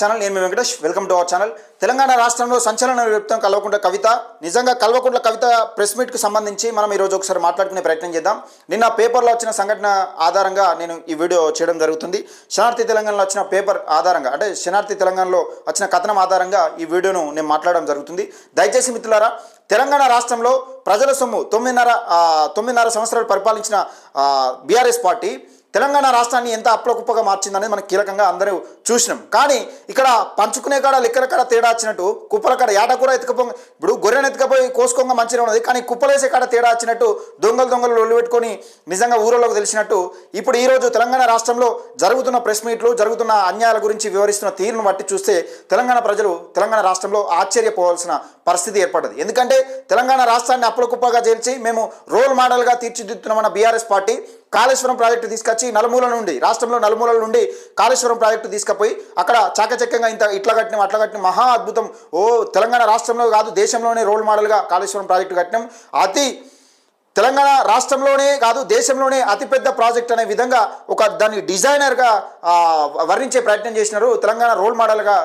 Channel నేను మీ Venkatesh. Welcome to our channel Telangana రాష్ట్రంలో సంచలన వ్యక్తం కల్వకుంట్ల కవిత. నిజంగా కల్వకుంట్ల కవిత ప్రెస్ మీట్కు సంబంధించి మనం ఈరోజు ఒకసారి మాట్లాడుకునే ప్రయత్నం చేద్దాం. నిన్న పేపర్లో వచ్చిన సంఘటన ఆధారంగా నేను ఈ వీడియో చేయడం జరుగుతుంది. శనార్థి తెలంగాణలో వచ్చిన పేపర్ ఆధారంగా అంటే శనార్థి తెలంగాణలో వచ్చిన కథనం ఆధారంగా ఈ వీడియోను నేను మాట్లాడడం జరుగుతుంది. దయచేసి మిత్రులారా తెలంగాణ రాష్ట్రంలో ప్రజల సొమ్ము తొమ్మిదిన్నర తొమ్మిదిన్నర సంవత్సరాలు పరిపాలించిన బీఆర్ఎస్ పార్టీ తెలంగాణ రాష్ట్రాన్ని ఎంత అప్లకుప్పగా మార్చిందనేది మనం కీలకంగా అందరూ చూసినాం. కానీ ఇక్కడ పంచుకునే కాడ లెక్కల కాడ తేడా వచ్చినట్టు కుప్పల కాడ కూడా ఎత్తుకపో ఇప్పుడు గొర్రెను ఎత్తుకపోయి కోసుకోంగా మంచిగా ఉన్నది. కానీ కుప్పలేసే కాడ తేడా వచ్చినట్టు దొంగలు దొంగలు లొల్లి పెట్టుకొని నిజంగా ఊరలోకి తెలిసినట్టు ఇప్పుడు ఈరోజు తెలంగాణ రాష్ట్రంలో జరుగుతున్న ప్రెస్ మీట్లు జరుగుతున్న అన్యాయాల గురించి వివరిస్తున్న తీరును బట్టి చూస్తే తెలంగాణ ప్రజలు తెలంగాణ రాష్ట్రంలో ఆశ్చర్యపోవాల్సిన పరిస్థితి ఏర్పడదు ఎందుకంటే తెలంగాణ రాష్ట్రాన్ని అప్పులకుప్పగా చేర్చి మేము రోల్ మోడల్గా తీర్చిదిద్దుతున్నామన్న బీఆర్ఎస్ పార్టీ కాళేశ్వరం ప్రాజెక్టు తీసుకొచ్చి నలుమూల నుండి రాష్ట్రంలో నలుమూలల నుండి కాళేశ్వరం ప్రాజెక్టు తీసుకుపోయి అక్కడ చాకచక్యంగా ఇంత ఇట్లా కట్టినాం అట్లా కట్టిన మహా అద్భుతం. ఓ తెలంగాణ రాష్ట్రంలో కాదు దేశంలోనే రోల్ మోడల్గా కాళేశ్వరం ప్రాజెక్టు కట్టినాం. అతి తెలంగాణ రాష్ట్రంలోనే కాదు దేశంలోనే అతిపెద్ద ప్రాజెక్ట్ అనే విధంగా ఒక దాన్ని డిజైనర్గా వర్ణించే ప్రయత్నం చేసినారు. తెలంగాణ రోల్ మోడల్గా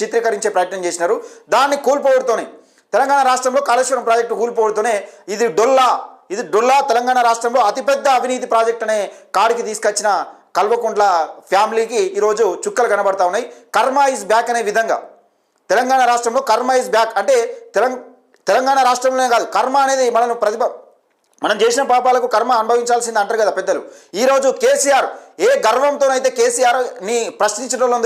చిత్రీకరించే ప్రయత్నం చేసినారు. దాన్ని కోల్పోవడంతోనే తెలంగాణ రాష్ట్రంలో కాళేశ్వరం ప్రాజెక్టు కూల్పోవడంతోనే ఇది డొల్లా. ఇది డొల్లా తెలంగాణ రాష్ట్రంలో అతిపెద్ద అవినీతి ప్రాజెక్ట్ అనే కాడికి తీసుకొచ్చిన కల్వకుంట్ల ఫ్యామిలీకి ఈరోజు చుక్కలు కనబడతా ఉన్నాయి. కర్మ ఈజ్ బ్యాక్ అనే విధంగా తెలంగాణ రాష్ట్రంలో కర్మ ఇస్ బ్యాక్ అంటే తెలంగాణ రాష్ట్రంలోనే కాదు కర్మ అనేది మనను ప్రతిభ మనం చేసిన పాపాలకు కర్మ అనుభవించాల్సింది అంటారు కదా పెద్దలు. ఈరోజు కేసీఆర్ ఏ గర్వంతోనైతే కేసీఆర్ నీ ప్రశ్నించడంలో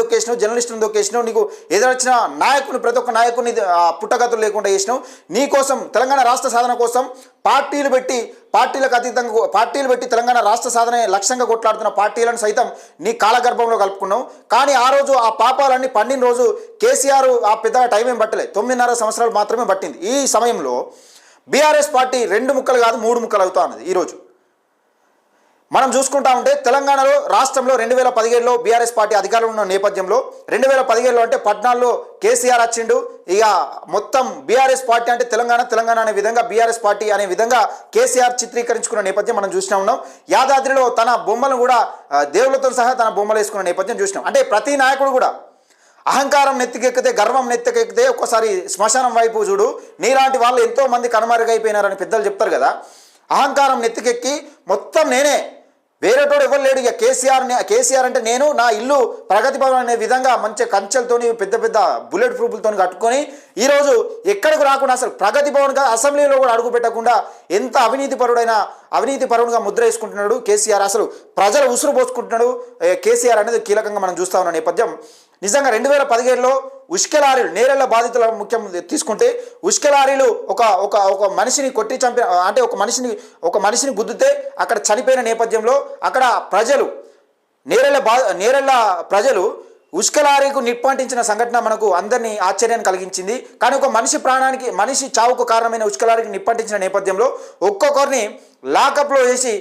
జర్నలిస్టులు ఎందుకు దొక్కేసినావు నీకు ఎదురొచ్చిన నాయకుని ప్రతి ఒక్క నాయకుని పుట్టగతులు లేకుండా చేసినావు. నీ కోసం తెలంగాణ రాష్ట్ర సాధన కోసం పార్టీలు పెట్టి పార్టీలకు అతీతంగా పార్టీలు పెట్టి తెలంగాణ రాష్ట్ర సాధన లక్ష్యంగా కొట్లాడుతున్న పార్టీలను సైతం నీ కాలగర్భంలో కలుపుకున్నావు. కానీ ఆ రోజు ఆ పాపాలన్నీ పండిన రోజు కేసీఆర్ ఆ పెద్దగా టైం ఏం పట్టలేదు తొమ్మిదిన్నర సంవత్సరాలు మాత్రమే పట్టింది. ఈ సమయంలో బీఆర్ఎస్ పార్టీ రెండు ముక్కలు కాదు మూడు ముక్కలు అవుతా ఉన్నది ఈరోజు మనం చూసుకుంటా ఉంటే తెలంగాణలో రాష్ట్రంలో రెండు వేల పదిహేడులో బీఆర్ఎస్ పార్టీ అధికారంలో ఉన్న నేపథ్యంలో రెండు వేల పదిహేడులో అంటే పద్నాలుగులో కేసీఆర్ వచ్చిండు ఇక మొత్తం బీఆర్ఎస్ పార్టీ అంటే తెలంగాణ తెలంగాణ అనే విధంగా బీఆర్ఎస్ పార్టీ అనే విధంగా కేసీఆర్ చిత్రీకరించుకున్న నేపథ్యం మనం చూసినా ఉన్నాం. యాదాద్రిలో తన బొమ్మలను కూడా దేవులతో సహా తన బొమ్మలు వేసుకున్న నేపథ్యం చూసినాం. అంటే ప్రతి నాయకుడు కూడా అహంకారం నెత్తికెక్కితే గర్వం నెత్తికెక్కితే ఒక్కసారి శ్మశానం వైపు చూడు నీలాంటి వాళ్ళు ఎంతో మంది కనుమరుగైపోయినారని పెద్దలు చెప్తారు కదా. అహంకారం నెత్తికెక్కి మొత్తం నేనే. వేరేటోడు ఎవరు లేడు. ఇక కేసీఆర్ కేసీఆర్ అంటే నేను నా ఇల్లు ప్రగతి భవన్ అనే విధంగా మంచి కంచెలతోని పెద్ద పెద్ద బుల్లెట్ ప్రూఫ్లతో కట్టుకొని ఈరోజు ఎక్కడికి రాకుండా అసలు ప్రగతి భవన్గా అసెంబ్లీలో కూడా అడుగు పెట్టకుండా ఎంత అవినీతి పరుడైన అవినీతి పరుడుగా ముద్ర వేసుకుంటున్నాడు కేసీఆర్. అసలు ప్రజలు ఉసురు పోసుకుంటున్నాడు కేసీఆర్ అనేది కీలకంగా మనం చూస్తా ఉన్న నేపథ్యం. నిజంగా రెండు వేల పదిహేడులో ఉష్క లారీలు నేరెళ్ళ బాధితుల ముఖ్యం తీసుకుంటే ఉష్క లారీలు ఒక ఒక ఒక మనిషిని కొట్టి చంపిన అంటే ఒక మనిషిని ఒక మనిషిని గుద్దితే అక్కడ చనిపోయిన నేపథ్యంలో అక్కడ ప్రజలు నేరెళ్ళ బా నేరెళ్ళ ప్రజలు ఉష్క లారీకు నిప్పంటించిన సంఘటన మనకు అందరినీ ఆశ్చర్యాన్ని కలిగించింది. కానీ ఒక మనిషి ప్రాణానికి మనిషి చావుకు కారణమైన ఉష్క లారీకి నిప్పంటించిన నేపథ్యంలో ఒక్కొక్కరిని లాకప్లో వేసి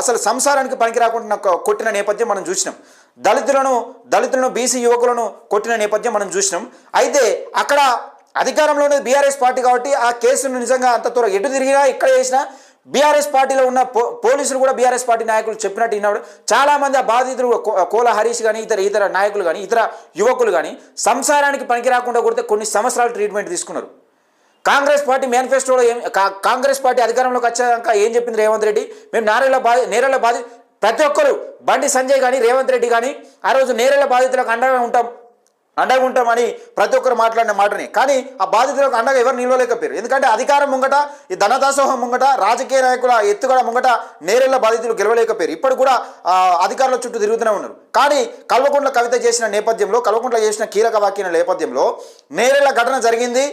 అసలు సంసారానికి పనికి రాకుండా కొట్టిన నేపథ్యం మనం చూసినాం. దళితులను దళితులను బీసీ యువకులను కొట్టిన నేపథ్యం మనం చూసినాం. అయితే అక్కడ అధికారంలో ఉన్నది బీఆర్ఎస్ పార్టీ కాబట్టి ఆ కేసును నిజంగా అంత త్వర ఎటు తిరిగినా ఇక్కడ చేసినా బీఆర్ఎస్ పార్టీలో ఉన్న పో పోలీసులు కూడా బీఆర్ఎస్ పార్టీ నాయకులు చెప్పినట్టు విన్నాడు. చాలామంది ఆ బాధితులు కో- కోల హరీష్ కానీ ఇతర ఇతర నాయకులు కానీ ఇతర యువకులు కానీ సంసారానికి పనికి రాకుండా కొడితే కొన్ని సంవత్సరాలు ట్రీట్మెంట్ తీసుకున్నారు. కాంగ్రెస్ పార్టీ మేనిఫెస్టోలో ఏం కా- కాంగ్రెస్ పార్టీ అధికారంలోకి వచ్చాక ఏం చెప్పింది రేవంత్ రెడ్డి? మేము నేరేళ్ళ బాధి నేరేళ్ళ బాధి ప్రతి ఒక్కరు బండి సంజయ్ కానీ రేవంత్ రెడ్డి కానీ ఆ రోజు నేరేళ్ళ బాధితులకు అండగా ఉంటాం అండగా ఉంటామని ప్రతి ఒక్కరు మాట్లాడిన మాటని. కానీ ఆ బాధితులకు అండగా ఎవరు నిలవలేకపోయారు. ఎందుకంటే అధికారం ముంగట ఈ ధనదాసోహం ముంగట రాజకీయ నాయకుల ఎత్తుగడ ముంగట నేరేళ్ళ బాధితులు గెలవలేకపోయారు. ఇప్పుడు కూడా అధికారుల చుట్టూ తిరుగుతూనే ఉన్నారు. కానీ కల్వకుంట్ల కవిత చేసిన నేపథ్యంలో కల్వకుంట్ల చేసిన కీలక వాక్యం నేపథ్యంలో నేరేళ్ళ ఘటన జరిగింది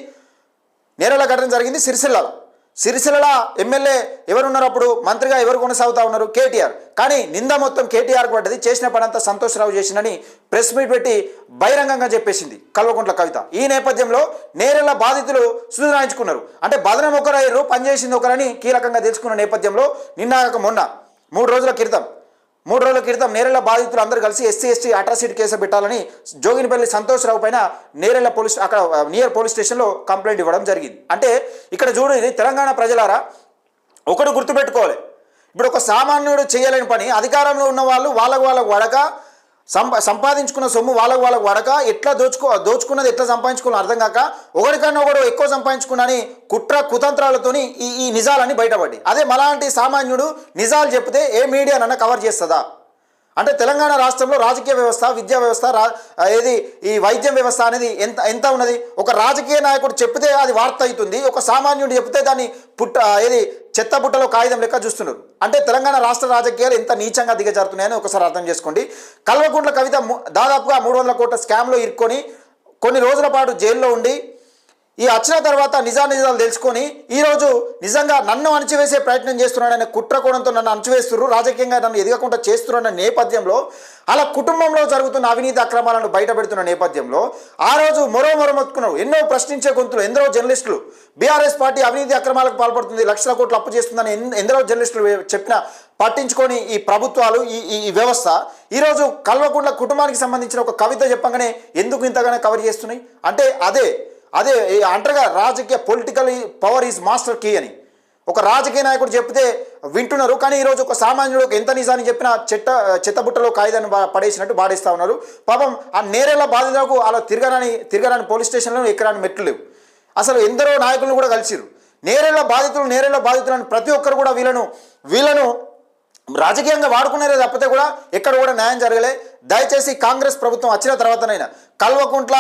నేరేళ్ళ ఘటన జరిగింది సిరిసిల్లలో సిరిసిల్ల ఎమ్మెల్యే ఎవరున్నారు అప్పుడు? మంత్రిగా ఎవరు కొనసాగుతా ఉన్నారు? కేటీఆర్. కానీ నింద మొత్తం కేటీఆర్కి పడ్డది. చేసిన పనంతా సంతోషరావు చేసిందని ప్రెస్ మీట్ పెట్టి బహిరంగంగా చెప్పేసింది కల్వకుంట్ల కవిత. ఈ నేపథ్యంలో నేరెళ్ళ బాధితులు సుధరాయించుకున్నారు. అంటే బదనం ఒకరయ్యారు పనిచేసింది ఒకరని కీలకంగా తెలుసుకున్న నేపథ్యంలో నిన్న మొన్న మూడు రోజుల క్రితం మూడు రోజుల క్రితం నేరెళ్ళ బాధితులు అందరూ కలిసి ఎస్సీ ఎస్టీ అట్రాసిటీ కేసు పెట్టాలని జోగినిపల్లి సంతోష్రావు పైన నేరెళ్ళ పోలీస్ అక్కడ నియర్ పోలీస్ స్టేషన్లో కంప్లైంట్ ఇవ్వడం జరిగింది. అంటే ఇక్కడ చూడండి తెలంగాణ ప్రజలారా ఒకటి గుర్తుపెట్టుకోవాలి. ఇప్పుడు ఒక సామాన్యుడు చేయలేని పని అధికారంలో ఉన్న వాళ్ళు వాళ్ళకు వాళ్ళకు వడక సంపా సంపాదించుకున్న సొమ్ము వాళ్ళకు వాళ్ళకు వడక ఎట్లా దోచుకో దోచుకున్నది ఎట్లా సంపాదించుకోవాలో అర్థం కాక ఒకరికన్నా ఒకడు ఎక్కువ సంపాదించుకున్నాని కుట్ర కుతంత్రాలతోని ఈ ఈ నిజాలని బయటపడి అదే మలాంటి సామాన్యుడు నిజాలు చెప్తే ఏ మీడియానన్నా కవర్ చేస్తుందా? అంటే తెలంగాణ రాష్ట్రంలో రాజకీయ వ్యవస్థ విద్యా వ్యవస్థ రా ఏది ఈ వైద్యం వ్యవస్థ అనేది ఎంత ఎంత ఉన్నది? ఒక రాజకీయ నాయకుడు చెప్తే అది వార్త అవుతుంది ఒక సామాన్యుడు చెప్తే దాన్ని పుట్ట ఏది చెత్త బుట్టలో కాగితం లెక్క చూస్తున్నారు. అంటే తెలంగాణ రాష్ట్ర రాజకీయాలు ఎంత నీచంగా దిగజారుతున్నాయని ఒకసారి అర్థం చేసుకోండి. కల్వకుంట్ల కవిత దాదాపుగా మూడు వందల కోట్ల స్కామ్లో ఇరుక్కొని కొన్ని రోజుల పాటు జైల్లో ఉండి ఈ వచ్చిన తర్వాత నిజానిజాలు తెలుసుకొని ఈరోజు నిజంగా నన్ను అణచివేసే ప్రయత్నం చేస్తున్నాడనే కుట్ర కోణంతో నన్ను అణచివేస్తున్నారు రాజకీయంగా నన్ను ఎదగకుండా చేస్తున్నాడనే నేపథ్యంలో అలా కుటుంబంలో జరుగుతున్న అవినీతి అక్రమాలను బయటపెడుతున్న నేపథ్యంలో ఆ రోజు మరో మరో ఎన్నో ప్రశ్నించే గొంతులు ఎందరో జర్నలిస్టులు బీఆర్ఎస్ పార్టీ అవినీతి అక్రమాలకు పాల్పడుతుంది లక్షల కోట్లు అప్పు చేస్తుందని ఎన్- ఎందరో జర్నలిస్టులు చెప్పిన పట్టించుకొని ఈ ప్రభుత్వాలు ఈ ఈ- వ్యవస్థ ఈరోజు కల్వకుంట్ల కుటుంబానికి సంబంధించిన ఒక కవిత చెప్పగానే ఎందుకు ఇంతగానే కవర్ చేస్తున్నాయి? అంటే అదే అదే అంటగా రాజకీయ political power is master key అని. ఒక రాజకీయ నాయకుడు చెప్తే వింటున్నారు. కానీ ఈరోజు ఒక సామాన్యుడు ఎంత నిజాన్ని చెప్పినా చెట్ట చెత్తబుట్టలో కాగితాన్ని పడేసినట్టు పాడేస్తా ఉన్నారు. పాపం ఆ నేరేళ్ళ బాధితులకు అలా తిరగరాని తిరగరాని పోలీస్ స్టేషన్లో ఎక్కరాని మెట్లు లేవు. అసలు ఎందరో నాయకులను కూడా కలిసిరు నేరేళ్ళ బాధితులు నేరేళ్ళ బాధితులను ప్రతి ఒక్కరు కూడా వీళ్ళను వీళ్ళను రాజకీయంగా వాడుకునేదే తప్పితే కూడా ఎక్కడ కూడా న్యాయం జరగలే. దయచేసి కాంగ్రెస్ ప్రభుత్వం వచ్చిన తర్వాతనైనా కల్వకుంట్ల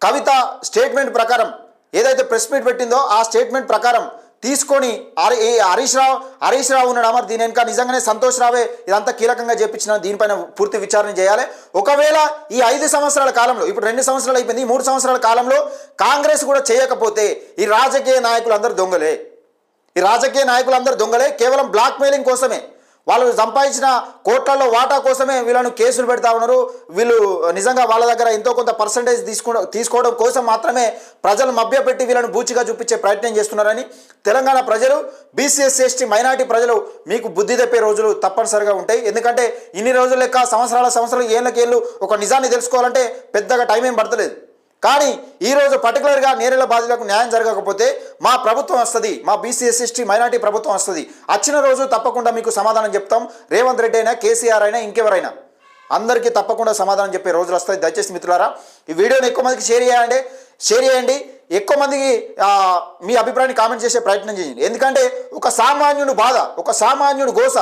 కవిత స్టేట్మెంట్ ప్రకారం ఏదైతే ప్రెస్ మీట్ పెట్టిందో ఆ స్టేట్మెంట్ ప్రకారం తీసుకొని హరి ఈ హరీష్ రావు హరీష్ రావు ఉన్నాడు మరి దీని వెనుక నిజంగానే సంతోష్ రావే ఇదంతా కీలకంగా చేపించిన దీనిపైన పూర్తి విచారణ చేయాలి. ఒకవేళ ఈ ఐదు సంవత్సరాల కాలంలో ఇప్పుడు రెండు సంవత్సరాలు అయిపోయింది ఈ మూడు సంవత్సరాల కాలంలో కాంగ్రెస్ కూడా చేయకపోతే ఈ రాజకీయ నాయకులు అందరు దొంగలే. ఈ రాజకీయ నాయకులందరూ దొంగలే కేవలం బ్లాక్ మెయిలింగ్ కోసమే. వాళ్ళు సంపాదించిన కోట్లలో వాటా కోసమే వీళ్ళను కేసులు పెడతా ఉన్నారు. వీళ్ళు నిజంగా వాళ్ళ దగ్గర ఎంతో కొంత పర్సంటేజ్ తీసుకో తీసుకోవడం కోసం మాత్రమే ప్రజలు మభ్యపెట్టి వీళ్ళను బూచిగా చూపించే ప్రయత్నం చేస్తున్నారని తెలంగాణ ప్రజలు బీసీఎస్ ఎస్టీ మైనార్టీ ప్రజలు మీకు బుద్ధి తెప్పే రోజులు తప్పనిసరిగా ఉంటాయి. ఎందుకంటే ఇన్ని రోజులు లెక్క సంవత్సరాల సంవత్సరాలు ఏళ్ళకేళ్ళు ఒక నిజాన్ని తెలుసుకోవాలంటే పెద్దగా టైం ఏం పడతలేదు. కానీ ఈరోజు పర్టికులర్గా నేరేళ్ళ బాధితులకు న్యాయం జరగకపోతే మా ప్రభుత్వం వస్తుంది మా బీసీఎస్ ఎస్ఎస్టీ మైనార్టీ ప్రభుత్వం వస్తుంది. వచ్చిన రోజు తప్పకుండా మీకు సమాధానం చెప్తాం. రేవంత్ రెడ్డి అయినా కేసీఆర్ అయినా ఇంకెవరైనా అందరికీ తప్పకుండా సమాధానం చెప్పే రోజులు వస్తాయి. దయచేసి మిత్రులారా ఈ వీడియోని ఎక్కువ మందికి షేర్ చేయండి. షేర్ చేయండి. ఎక్కువ మందికి మీ అభిప్రాయాన్ని కామెంట్ చేసే ప్రయత్నం చేయండి. ఎందుకంటే ఒక సామాన్యుడు బాధ ఒక సామాన్యుడు గోస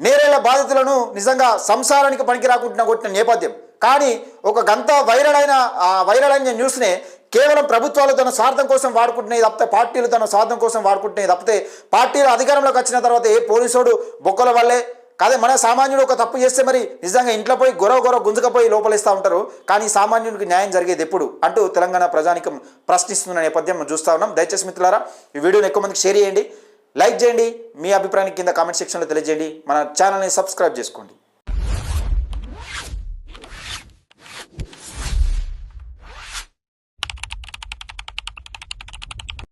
నేరేళ్ళ బాధితులను నిజంగా సంసారానికి పనికి రాకుండా కొట్టిన నేపథ్యం. కానీ ఒక గంత వైరల్ అయిన వైరల్ అయిన న్యూస్నే కేవలం ప్రభుత్వాలు తన స్వార్థం కోసం వాడుకుంటున్నాయి తప్పితే పార్టీలు తన స్వార్థం కోసం వాడుకుంటున్నాయి తప్పితే పార్టీలు అధికారంలోకి వచ్చిన తర్వాత ఏ పోలీసోడు బొక్కల వల్లే? కాదే మన సామాన్యుడు ఒక తప్పు చేస్తే మరి నిజంగా ఇంట్లో పోయి గొరవ గొరవ గుంజుకపోయి లోపలిస్తూ ఉంటారు. కానీ సామాన్యుడికి న్యాయం జరిగేది ఎప్పుడు? అంటూ తెలంగాణ ప్రజానికం ప్రశ్నిస్తున్న నేపథ్యం చూస్తూ చూస్తా ఉన్నాం. దయచేసి మిత్రులారా ఈ వీడియోని ఎక్కువ మందికి షేర్ చేయండి. లైక్ చేయండి. మీ అభిప్రాయాన్ని కింద కామెంట్ సెక్షన్లో తెలియజేయండి. మన ఛానల్ని సబ్స్క్రైబ్ చేసుకోండి.